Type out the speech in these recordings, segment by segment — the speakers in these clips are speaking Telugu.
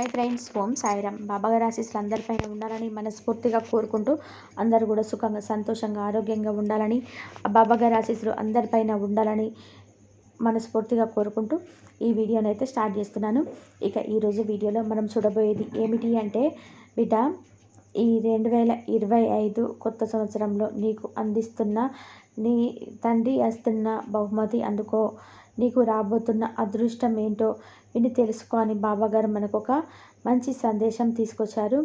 హాయ్ ఫ్రెండ్స్ ఓం సాయిరామ్. బాబాగారి ఆశీస్సులు అందరిపైన ఉండాలని మనస్ఫూర్తిగా కోరుకుంటూ అందరూ కూడా సుఖంగా సంతోషంగా ఆరోగ్యంగా ఉండాలని ఆ బాబాగారి ఆశీస్సులు అందరిపైన ఉండాలని మనస్ఫూర్తిగా కోరుకుంటూ ఈ వీడియోని అయితే స్టార్ట్ చేస్తున్నాను. ఇక ఈరోజు వీడియోలో మనం చూడబోయేది ఏమిటి అంటే బిడ్డ ఈ రెండు వేల ఇరవై ఐదు కొత్త సంవత్సరంలో నీకు అందిస్తున్న నీ తండ్రి వస్తున్న బహుమతి అందుకో నీకు రాబోతున్న అదృష్టం ఏంటో విని తెలుసుకో అని బాబాగారు మనకు ఒక మంచి సందేశం తీసుకొచ్చారు.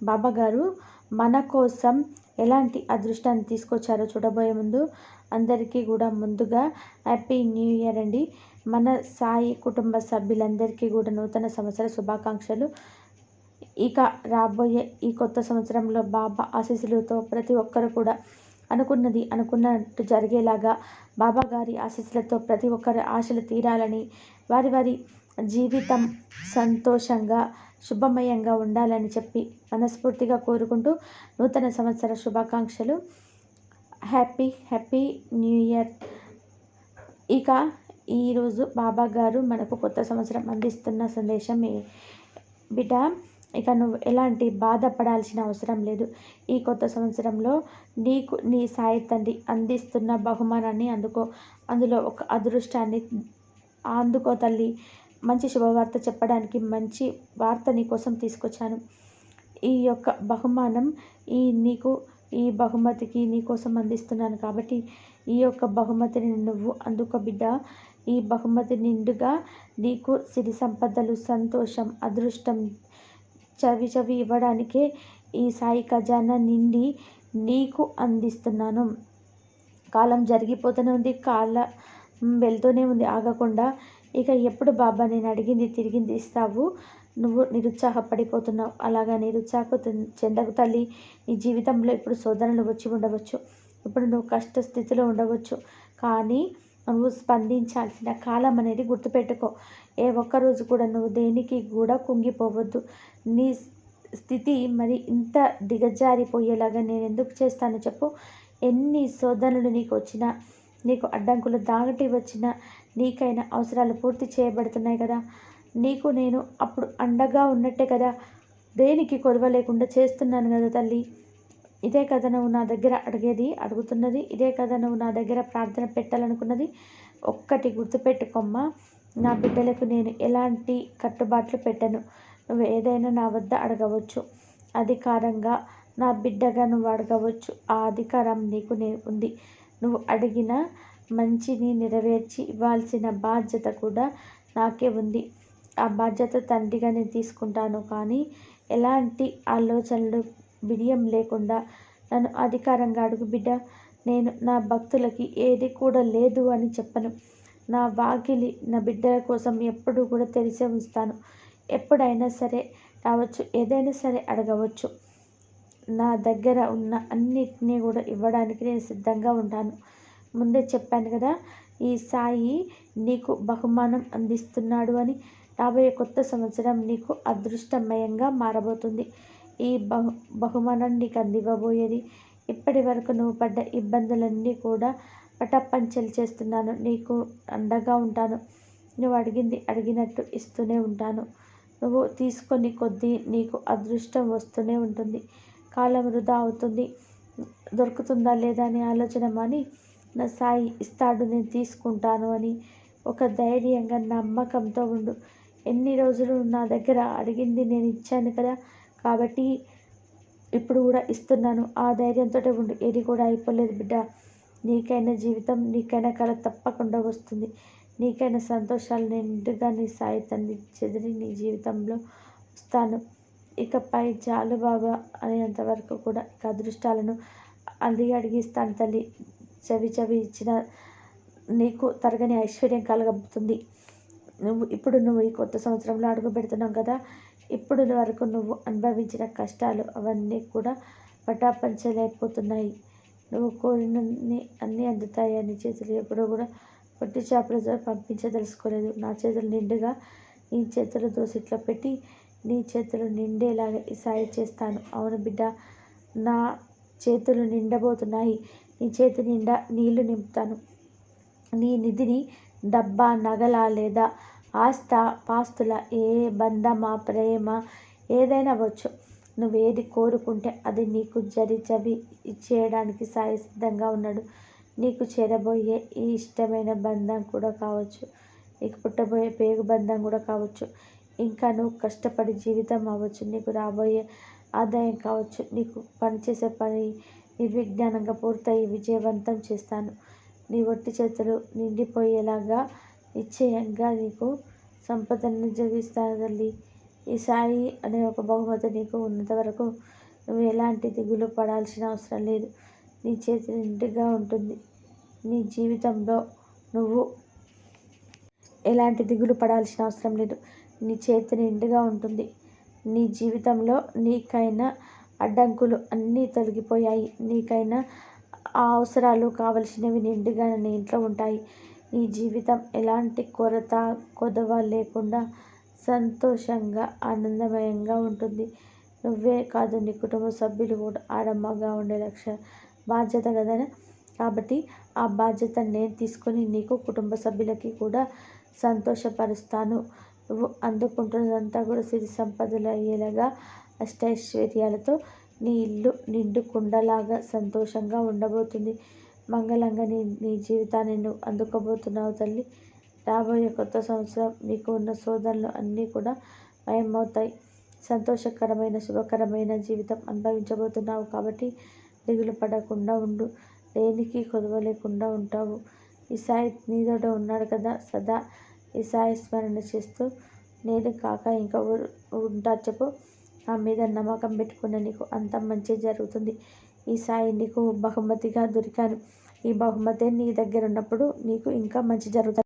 బాబాగారు మన కోసం ఎలాంటి అదృష్టాన్ని తీసుకొచ్చారో చూడబోయే ముందు అందరికీ కూడా ముందుగా హ్యాపీ న్యూ ఇయర్ అండి. మన సాయి కుటుంబ సభ్యులందరికీ కూడా నూతన సంవత్సర శుభాకాంక్షలు. ఇక రాబోయే ఈ కొత్త సంవత్సరంలో బాబా ఆశీస్సులతో ప్రతి ఒక్కరు కూడా అనుకున్నది అనుకున్నట్టు జరిగేలాగా బాబా గారి ఆశీస్సులతో ప్రతి ఒక్కరి ఆశలు తీరాలని వారి వారి జీవితం సంతోషంగా శుభమయంగా ఉండాలని చెప్పి మనస్ఫూర్తిగా కోరుకుంటూ నూతన సంవత్సర శుభాకాంక్షలు. Happy happy new year. ఇక ఈరోజు బాబా గారు మనకు కొత్త సంవత్సరం అందిస్తున్న సందేశం బిడ్డ ఇక నువ్వు ఎలాంటి బాధపడాల్సిన అవసరం లేదు. ఈ కొత్త సంవత్సరంలో నీకు నీ సాయి తండ్రి అందిస్తున్న బహుమానాన్ని అందుకో. అందులో ఒక అదృష్టాన్ని అందుకో తల్లి. మంచి శుభవార్త చెప్పడానికి మంచి వార్త నీ కోసం తీసుకొచ్చాను. ఈ యొక్క బహుమానం ఈ నీకు ఈ బహుమతికి నీ కోసం అందిస్తున్నాను కాబట్టి ఈ యొక్క బహుమతిని నువ్వు అందుకో బిడ్డ. ఈ బహుమతి నిండుగా నీకు సిరి సంపదలు సంతోషం అదృష్టం చవి చవి ఇవ్వడానికే ఈ సాయి ఖజానా నిండి నీకు అందిస్తున్నాను. కాలం జరిగిపోతూనే ఉంది కాలం వెళ్తూనే ఉంది. ఆగకుండా ఇక ఎప్పుడు బాబా నేను అడిగింది తిరిగింది ఇస్తావు? నువ్వు నిరుత్సాహపడిపోతున్నావు. అలాగా నిరుత్సాహ చెందకు తల్లి. నీ జీవితంలో ఇప్పుడు శోధనలు వచ్చి ఉండవచ్చు. ఇప్పుడు నువ్వు కష్ట స్థితిలో ఉండవచ్చు. కానీ నువ్వు స్పందించాల్సిన కాలం అనేది గుర్తుపెట్టుకో. ఏ ఒక్కరోజు కూడా నువ్వు దేనికి కూడా కుంగిపోవద్దు. నీ స్థితి మరి ఇంత దిగజారిపోయేలాగా నేను ఎందుకు చేస్తాను చెప్పు. ఎన్ని శోధనలు నీకు వచ్చినా నీకు అడ్డంకులు దాగటి వచ్చినా నీకైనా అవసరాలు పూర్తి చేయబడుతున్నాయి కదా. నీకు నేను అప్పుడు అండగా ఉన్నట్టే కదా. దేనికి కొరవ లేకుండా చేస్తున్నాను కదా తల్లి. ఇదే కదా నువ్వు నా దగ్గర అడిగేది అడుగుతున్నది. ఇదే కదా నువ్వు నా దగ్గర ప్రార్థన పెట్టాలనుకున్నది. ఒక్కటి గుర్తుపెట్టుకోమ్మా నా బిడ్డలకు నేను ఎలాంటి కట్టుబాట్లు పెట్టను. నువ్వు ఏదైనా నా వద్ద అడగవచ్చు. అధికారంగా నా బిడ్డగా నువ్వు అడగవచ్చు. ఆ అధికారం నీకు నే ఉంది. నువ్వు అడిగిన మంచిని నెరవేర్చి ఇవ్వాల్సిన బాధ్యత కూడా నాకే ఉంది. ఆ బాధ్యత తండ్రిగా నేను తీసుకుంటాను. కానీ ఎలాంటి ఆలోచనలు బిడియం లేకుండా నన్ను అధికారంగా అడుగు బిడ్డ నేను నా భక్తులకి ఏది కూడా లేదు అని చెప్పను. నా వాకిలి నా బిడ్డల కోసం ఎప్పుడూ కూడా తెలిసే ఉంచుతాను. ఎప్పుడైనా సరే రావచ్చు ఏదైనా సరే అడగవచ్చు. నా దగ్గర ఉన్న అన్నిటినీ కూడా ఇవ్వడానికి నేను సిద్ధంగా ఉంటాను. ముందే చెప్పాను కదా ఈ సాయి నీకు బహుమానం అందిస్తున్నాడు అని రాబోయే కొత్త సంవత్సరం నీకు అదృష్టమయంగా మారబోతుంది. ఈ బహు బహుమానం నీకు అందివ్వబోయేది ఇప్పటి వరకు నువ్వు పడ్డ ఇబ్బందులన్నీ కూడా పటప్పంచలు చేస్తున్నాను. నీకు అండగా ఉంటాను. నువ్వు అడిగింది అడిగినట్టు ఇస్తూనే ఉంటాను. నువ్వు తీసుకొని కొద్దీ నీకు అదృష్టం వస్తూనే ఉంటుంది. కాలం వృధా అవుతుంది. దొరుకుతుందా లేదా అనే ఆలోచన మాని నా సాయి ఇస్తాడు నేను తీసుకుంటాను అని ఒక ధైర్యంగా నమ్మకంతో ఉండు. ఎన్ని రోజులు నా దగ్గర అడిగింది నేను ఇచ్చాను కదా కాబట్టి ఇప్పుడు కూడా ఇస్తున్నాను. ఆ ధైర్యంతో ఉండు. ఏది కూడా అయిపోలేదు బిడ్డ. నీకైనా జీవితం నీకైనా కళ తప్పకుండా వస్తుంది. నీకైనా సంతోషాలు నిండుగా నీ సాయి తండ్రి చెదిరి నీ జీవితంలో వస్తాను. ఇకపై చాలు బాబా అనేంత వరకు కూడా ఇక అదృష్టాలను అడిగి అడిగిస్తాను తల్లి. చవి చవి ఇచ్చిన నీకు తరగని ఐశ్వర్యం కలగబుతుంది. నువ్వు ఇప్పుడు నువ్వు ఈ కొత్త సంవత్సరంలో అడుగు పెడుతున్నావు కదా. ఇప్పుడు వరకు నువ్వు అనుభవించిన కష్టాలు అవన్నీ కూడా పటాపంచలేకపోతున్నాయి. నువ్వు కోరినన్ని అన్నీ అందుతాయి అని చేతులు ఎప్పుడూ కూడా పొట్టి చేపలతో పంపించదలుచుకోలేదు. నా చేతులు నిండుగా నీ చేతులు దోసిట్లో పెట్టి నీ చేతులు నిండేలాగా ఈ సాయి చేస్తాను. అవును బిడ్డ నా చేతులు నిండబోతున్నాయి. నీ చేతి నిండా నీళ్ళు నింపుతాను. నీ నిధిని డబ్బా నగల లేదా ఆస్త పాస్తుల ఏ బంధమా ప్రేమ ఏదైనా అవ్వచ్చు. నువ్వేది కోరుకుంటే అది నీకు జరి చవి ఇచ్చేయడానికి సాయి సిద్ధంగా ఉన్నాడు. నీకు చేరబోయే ఈ ఇష్టమైన బంధం కూడా కావచ్చు. నీకు పుట్టబోయే పేగు బంధం కూడా కావచ్చు. ఇంకా నువ్వు కష్టపడి జీవితం అవ్వచ్చు. నీకు రాబోయే ఆదాయం కావచ్చు. నీకు పనిచేసే పని నిర్విజ్ఞానంగా పూర్తయి విజయవంతం చేస్తాను. నీ ఒట్టి చేతులు నిండిపోయేలాగా నిశ్చయంగా నీకు సంపదను జగిస్తాను తల్లి. ఈ సాయి అనే ఒక బహుమతి నీకు ఉన్నంత వరకు నువ్వు ఎలాంటి దిగులు పడాల్సిన అవసరం లేదు. నీ చేతి నిండుగా ఉంటుంది. నీ జీవితంలో నువ్వు ఎలాంటి దిగులు పడాల్సిన అవసరం లేదు. నీ చేతి నిండుగా ఉంటుంది. నీ జీవితంలో నీకైనా అడ్డంకులు అన్నీ తొలగిపోయాయి. నీకైనా ఆ అవసరాలు కావలసినవి నిండుగా నీ ఇంట్లో ఉంటాయి. నీ జీవితం ఎలాంటి కొరత కొదవ లేకుండా సంతోషంగా ఆనందమయంగా ఉంటుంది. నువ్వే కాదు నీ కుటుంబ సభ్యులు కూడా ఆడమ్మగా ఉండే లక్ష్య బాధ్యత కదా కాబట్టి ఆ బాధ్యత నేను తీసుకొని నీకు కుటుంబ సభ్యులకి కూడా సంతోషపరుస్తాను. నువ్వు అందుకుంటున్నదంతా కూడా సిరి సంపదలు అయ్యేలాగా అష్టైశ్వర్యాలతో నీ ఇల్లు నిండు కుండలాగా సంతోషంగా ఉండబోతుంది. మంగళంగా నీ నీ జీవితాన్ని నువ్వు అందుకోబోతున్నావు తల్లి. రాబోయే కొత్త సంవత్సరం నీకు ఉన్న శోధనలు అన్నీ కూడా మయమవుతాయి. సంతోషకరమైన శుభకరమైన జీవితం అనుభవించబోతున్నావు కాబట్టి దిగులు పడకుండా ఉండు. దేనికి కొదవ లేకుండా ఉంటావు. ఈ సాయి నీతోట ఉన్నాడు కదా. సదా ఈ సాయి స్మరణ చేస్తూ నేను కాక ఇంకా ఉంటా చెప్పు. నా మీద నమ్మకం పెట్టుకున్న నీకు అంత మంచి జరుగుతుంది. ఈ సాయి నీకు బహుమతిగా దొరికాను. ఈ బహుమతి నీ దగ్గర ఉన్నప్పుడు నీకు ఇంకా మంచి జరుగుతుంది